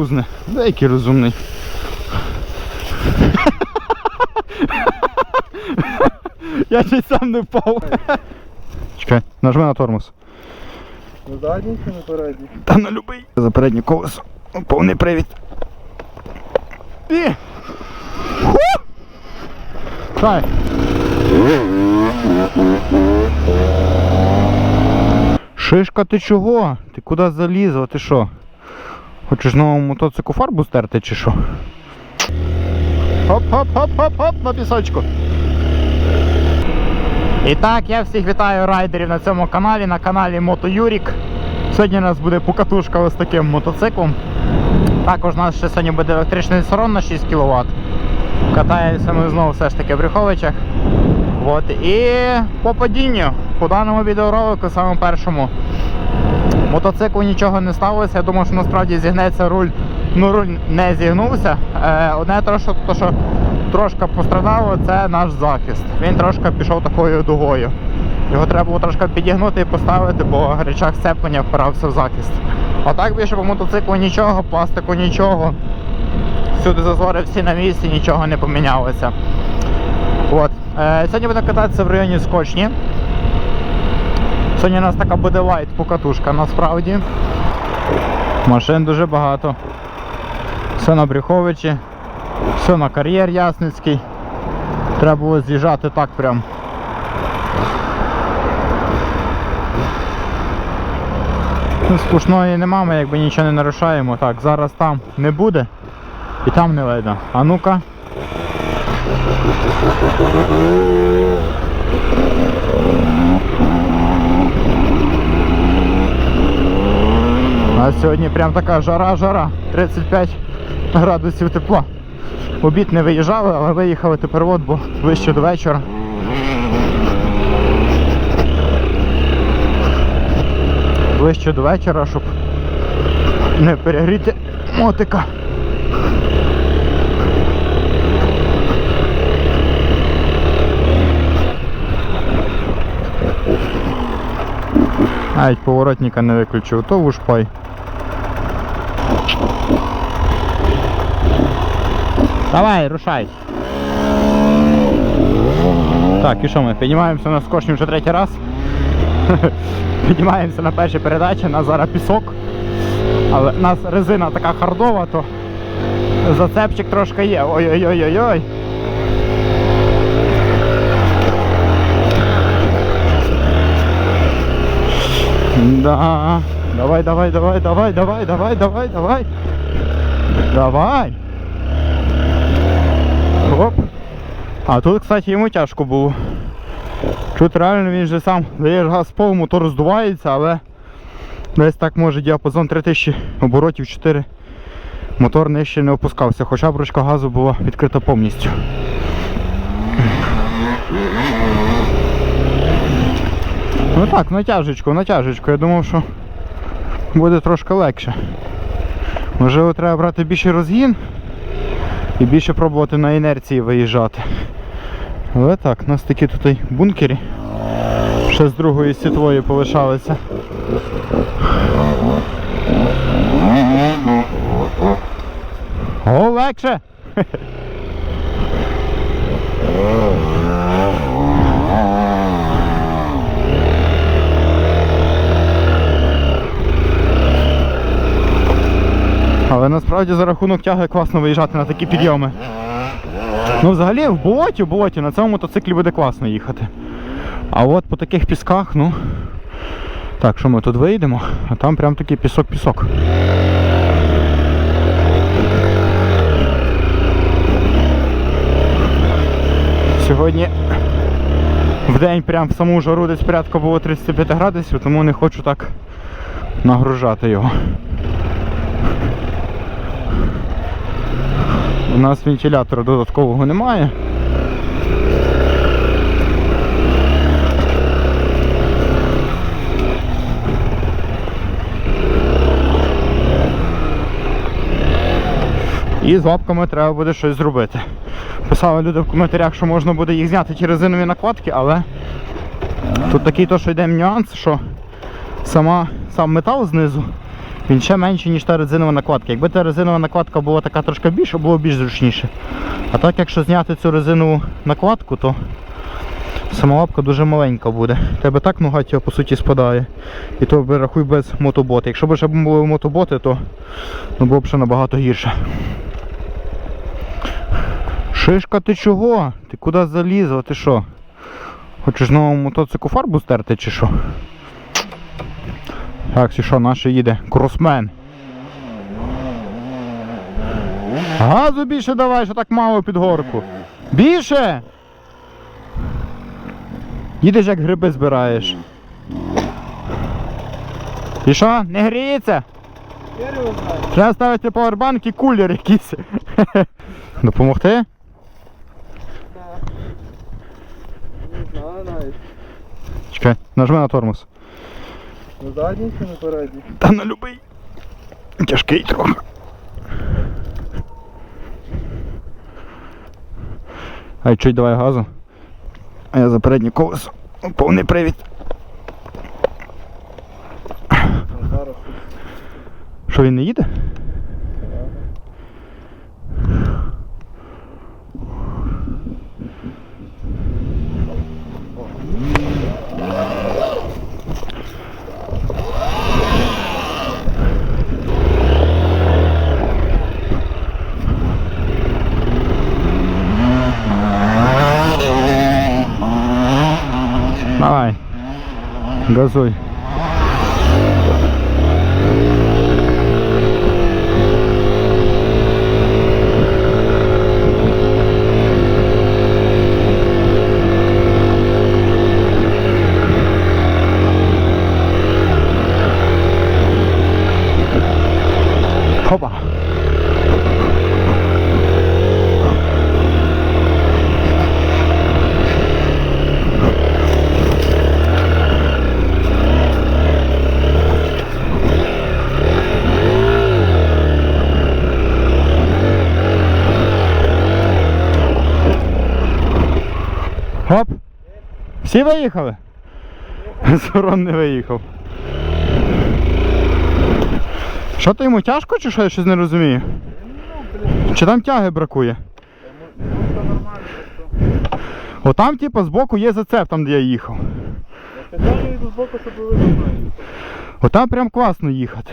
Кузне. Да який розумний. Я чуть сам не впав. Чекай, нажми на тормоз. На задній чи на передній? Та на любий. За переднє колесо. Повний привід. І. Ху! Чай. Шишка, ти чого? Ти куди залізла? Ти що? Хочеш новому мотоциклу фарбу стерти чи що? Хоп-хоп-хоп-хоп-хоп на пісочку. І так, я всіх вітаю райдерів на цьому каналі, на каналі Мото Юрік. Сьогодні у нас буде покатушка ось таким мотоциклом. Також у нас ще сьогодні буде електричний сарон на 6 кВт. Катаємося ми знову все ж таки в Брюховичах. От. І по падінню, по даному відеоролику, самому першому, мотоциклу нічого не сталося. Я думав, що насправді зігнеться руль. Ну, руль не зігнувся. Е, одне що, то, що трошки пострадало, це наш захист. Він трошки пішов такою дугою. Його треба було трошки підігнути і поставити, бо речах сцеплення впирався в захист. А так більше по мотоциклу нічого, пластику нічого. Всюди зазори всі на місці, нічого не помінялося. От. Е, сьогодні будемо кататися в районі Скочні. Сьогодні у нас така буде лайт покатушка насправді. Машин дуже багато. Все на Брюховичі, все на кар'єр Ясницький. Треба було з'їжджати так прям. Ну, Скучної нема, ми якби нічого не нарушаємо. Так, зараз там не буде і там не видно. А ну-ка. Нас сьогодні прям така жара-жара, 35 градусів тепла. Обід не виїжджали, але виїхали тепер от, бо ближче до вечора. Ближче до вечора, щоб не перегріти мотика. Навіть поворотника не виключив, то вушпай. Давай, рушай. Так, і що ми? Піднімаємося на скошню вже третій раз. Піднімаємося на першій передачі, нас зараз пісок. Але у нас резина така хардова, то зацепчик трошки є. Ой-ой-ой-ой-ой. Да. Давай, давай, давай, давай, давай, давай, давай, давай. Давай. Оп. А тут, кстати, йому тяжко було. Тут реально він же сам даєш газ пол, мотор здувається, але десь так може діапазон 3000 оборотів 4. Мотор нижче не опускався, хоча б газу була відкрита повністю. Ну так, натяжечку, натяжечку. Я думав, що буде трошки легше. Можливо, треба брати більший розгін і більше пробувати на інерції виїжджати. Але так, у нас такі тут і бункері. Ще з другої світової полишалися. О, легше! Але насправді за рахунок тяги класно виїжджати на такі підйоми. Ну взагалі в болоті, в болоті на цьому мотоциклі буде класно їхати. А от по таких пісках, ну. Так, що ми тут вийдемо, а там прям такий пісок-пісок. Сьогодні в день прям в саму жару десь порядка було 35 градусів, тому не хочу так нагружати його. У нас вентилятора додаткового немає. І з лапками треба буде щось зробити. Писали люди в коментарях, що можна буде їх зняти ті резинові накладки, але тут такий то, що йде нюанс, що сама, сам метал знизу Він ще менший, ніж та резинова накладка. Якби та резинова накладка була така трошки більша, було більш зручніше. А так, якщо зняти цю резинову накладку, то сама лапка дуже маленька буде. Тебе так нога тіла, по суті спадає. І то би рахуй без мотоботи. Якщо б ще були мотоботи, то ну, було б ще набагато гірше. Шишка, ти чого? Ти куди залізла? Ти що? Хочеш новому мотоциклу фарбу стерти чи що? Так, що, наш їде? Кросмен. Газу більше давай, що так мало під горку. Більше! Їдеш як гриби збираєш. І що, не гріється? Треба ставити павербанк і кулер якийсь. Допомогти? Чекай, нажми на тормоз. На задній чи на передній? Та на любий. Тяжкий трохи. Ай, чуть давай газу. А я за переднє колесо. Повний привід. Ну, Що він не їде? 好吧 Всі виїхали? Зорон не виїхав. Що то йому тяжко чи що я щось не розумію? Чи там тяги бракує? Отам, типу, збоку є зацеп, там де я їхав. Отам прям класно їхати.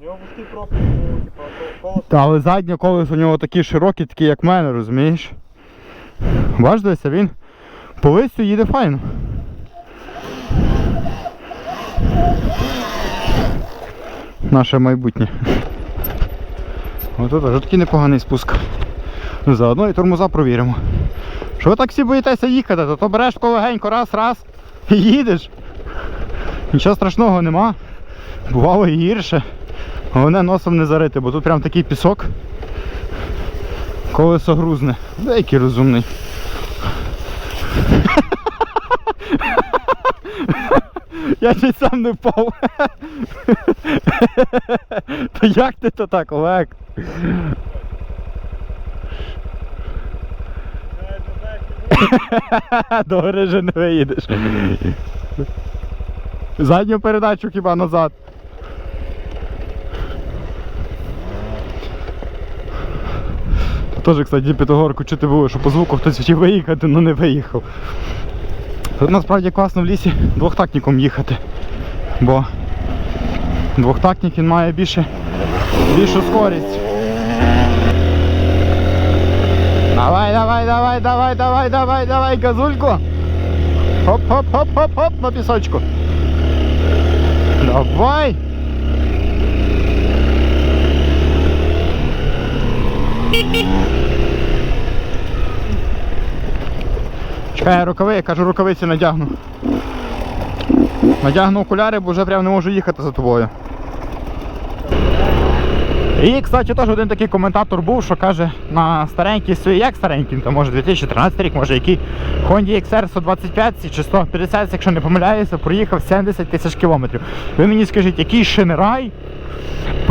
У нього вузький профіль. Та, але заднє колесо у нього такі широкі, такі як в мене, розумієш? Бач, дивися, він по їде файно. Наше майбутнє. Ось тут вже такий непоганий спуск. Ну, Заодно і тормоза провіримо. Що ви так всі боїтеся їхати, то, то береш тако легенько раз, раз і їдеш. Нічого страшного нема. Бувало і гірше. Головне носом не зарити, бо тут прям такий пісок. Колесо грузне. Деякий розумний. Я чуть сам не впав. То як ти то так, Олег? До гори не виїдеш. Задню передачу хіба назад. Теж, кстати, під горку чути було, що по звуку хтось хотів виїхати, але не виїхав. Тут насправді класно в лісі двохтактником їхати. Бо двохтактник він має більше, більшу скорість. Давай, давай, давай, давай, давай, давай, давай, газульку. Хоп, хоп, хоп, хоп, хоп, на пісочку. Давай. Чекай, я рукави, я кажу, рукавиці надягну. Надягну окуляри, бо вже прям не можу їхати за тобою. І, кстати, теж один такий коментатор був, що каже, на старенькій свої, як старенький, то може 2013 рік, може який Honda XR 125 чи 150, якщо не помиляюся, проїхав 70 тисяч кілометрів. Ви мені скажіть, який шинерай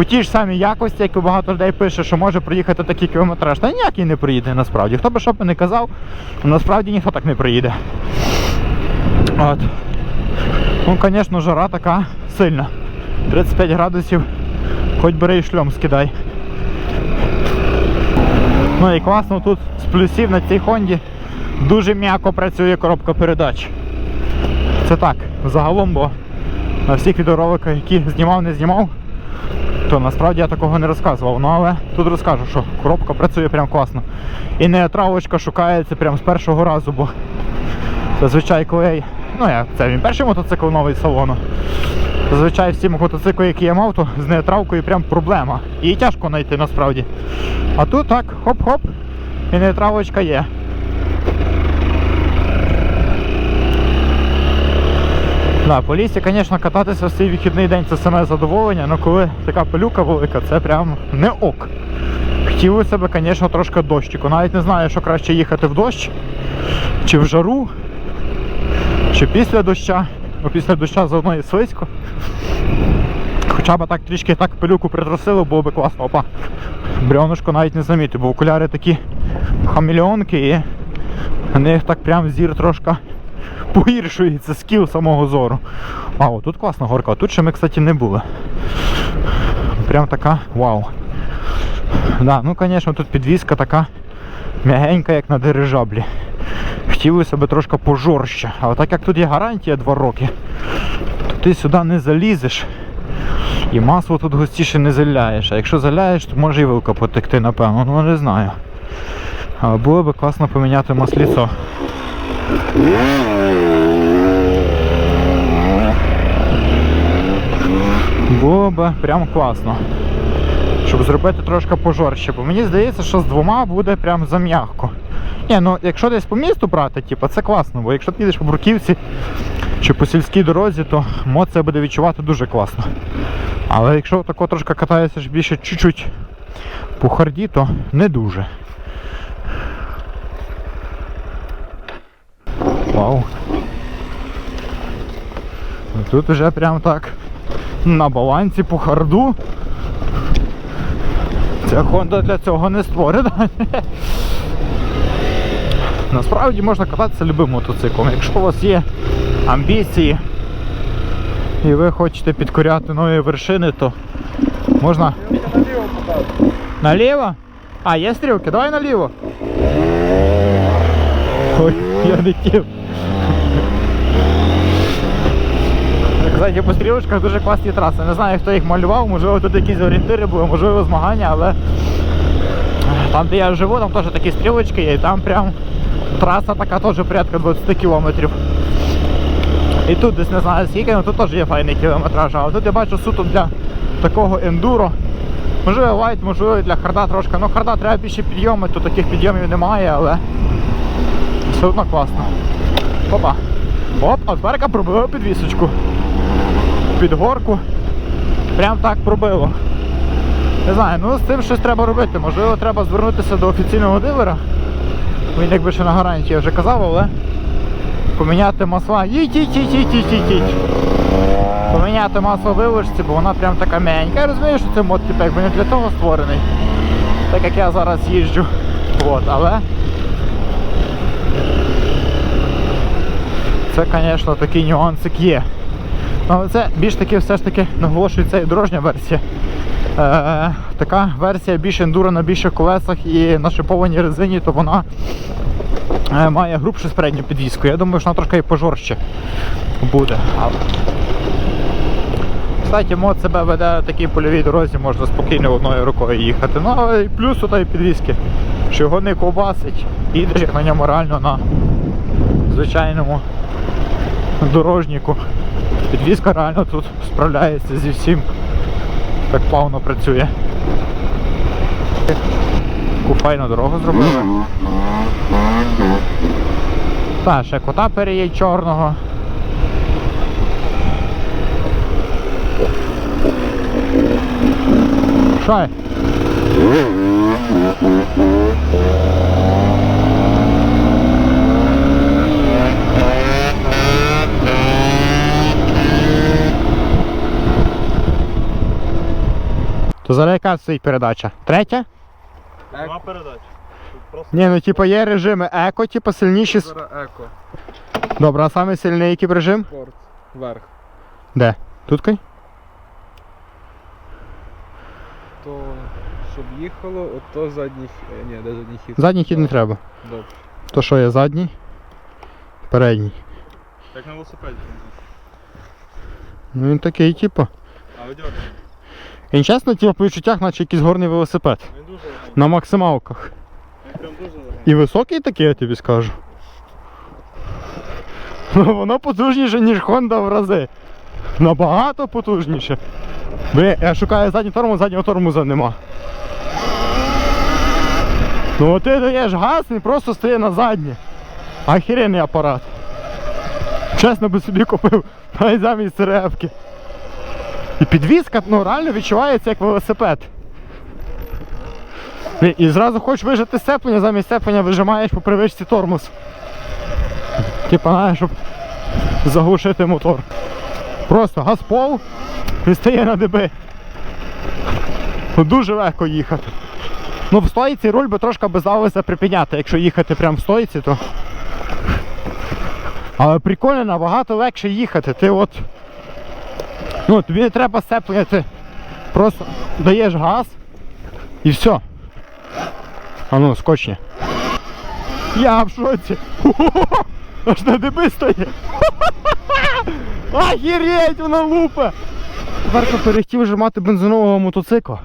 по тій ж самій якості, як багато людей пише, що може проїхати такий кілометраж. Та ніякий не проїде насправді. Хто би що б не казав, насправді ніхто так не проїде. От. Ну, звісно, жара така сильна. 35 градусів Хоч бери і шльом скидай. Ну і класно тут з плюсів на цій Хонді дуже м'яко працює коробка передач. Це так, загалом, бо на всіх відеороликах, які знімав, не знімав, то насправді я такого не розказував. Ну але тут розкажу, що коробка працює прям класно. І не травочка шукається прям з першого разу, бо зазвичай я. Ну я це мій перший мотоцикл новий салону. Зазвичай всі мотоцикли, які я мав, то з нейтралкою прям проблема. Її тяжко знайти насправді. А тут так, хоп-хоп, і нейтралочка є. Да, по лісі, звісно, кататися в цей вихідний день це саме задоволення, але коли така пилюка велика, це прям не ок. Хотілося б, звісно, трошки дощику. Навіть не знаю, що краще їхати в дощ, чи в жару, чи після доща. Бо після доща заодно і слизько. Хоча б так трішки так пилюку притрусило, було б класно. Опа. Брьонушко навіть не замітив, бо окуляри такі хамільонки і на них так прям зір трошки погіршується скіл самого зору. А, о, тут класна горка, тут ще ми, кстати, не були. Прям така вау. Да, ну звісно, тут підвізка така м'ягенька, як на дирижаблі. Хотілося б трошки пожорстче. Але так як тут є гарантія 2 роки, то ти сюди не залізеш. І масло тут густіше не заляєш. А якщо заляєш, то може і вилка потекти, напевно. Ну не знаю. Але було б класно поміняти масліцо. Було б прям класно. Щоб зробити трошки пожорстче. Бо мені здається, що з двома буде прям зам'ягко. Ні, ну якщо десь по місту брати, типу, це класно, бо якщо ти їдеш по бруківці чи по сільській дорозі, то мод це буде відчувати дуже класно. Але якщо тако трошки катаєшся більше чуть-чуть по харді, то не дуже. Вау. Тут вже прям так на балансі по харду. Ця Honda для цього не створена. Насправді можна кататися любим мотоциклом. Якщо у вас є амбіції і ви хочете підкоряти нові вершини, то можна наліво наліво. А, є стрілки, давай наліво. Ой, я не Кстати, по стрілочках дуже класні траси. Не знаю, хто їх малював, можливо тут якісь орієнтири були, можливо змагання, але там, де я живу, там теж такі стрілочки є, і там прям траса така теж порядка 20 кілометрів. І тут десь не знаю скільки, але тут теж є файний кілометраж. Але тут я бачу суто для такого ендуро. Можливо лайт, можливо для харда трошки. Ну харда треба більше підйоми, тут таких підйомів немає, але все одно класно. Опа. Оп, а тепер пробила підвісочку. Під горку. Прям так пробило. Не знаю, ну з цим щось треба робити. Можливо, треба звернутися до офіційного дилера. Він якби ще на гарантії я вже казав, але поміняти масла. Їдь, їдь, їдь, їдь, їдь, їдь, їдь. Поміняти масло в вилочці, бо вона прям така м'ягенька. Я розумію, що це мод типу, якби не для того створений. Так як я зараз їжджу. От, але це, звісно, такий нюансик є. Ну, Але це більш таки все ж таки наголошується і дорожня версія. Е, така версія більш ендуро на більших колесах і на шипованій резині, то вона е, має грубшу передню підвіску. Я думаю, що вона трошки і пожорстче буде. Кстати, мод себе веде на такій польовій дорозі, можна спокійно одною рукою їхати. Ну, і плюс тої підвіски, що його не ковбасить, їдеш на ньому реально на звичайному дорожнику. Підвізка реально тут справляється зі всім. Так плавно працює. Таку файну дорогу зробили. Так, ще кота переє чорного. Шай. То зараз яка стоїть передача? Третя? Нема передач. Тут просто Ні, ну типу є режими еко, типу сильніші. с- Зараз еко, Добре, а саме сильний який режим? спорт, вверх. Де? Тут кай? То Щоб їхало, ото задній хід. Ні, де задній хід? Задній хід не треба. Добре. То що є задній? Передній. Як на велосипеді. Ну він такий, типу. А видьорний. Він чесно, типу, по відчуттях, наче якийсь горний велосипед. Він дуже. На максималках. Він прям дуже легенький. І високий такий, я тобі скажу. Ну, воно потужніше, ніж Honda в рази. Набагато потужніше. Бля, я шукаю задній тормоз, заднього тормоза нема. Ну от ти даєш газ, він просто стає на заднє. Охеренний апарат. Чесно би собі купив навіть замість репки. І підвізка ну, реально відчувається як велосипед. І, і зразу хочеш вижати сцеплення, замість сцеплення вижимаєш по привичці тормоз. Типа, щоб заглушити мотор. Просто газ пол і стає на деби. Ну, Дуже легко їхати. Ну в стойці руль би трошки би здавалося припиняти, якщо їхати прямо в стойці, то. Але прикольно набагато легше їхати. Ти от. Ну, тобі не треба сцеплення, ти просто даєш газ і все. А ну, скочні. Я в шоці. Аж на деби стоїть. Охереть, вона лупа! Тепер перехтів вже мати бензинового мотоцикла.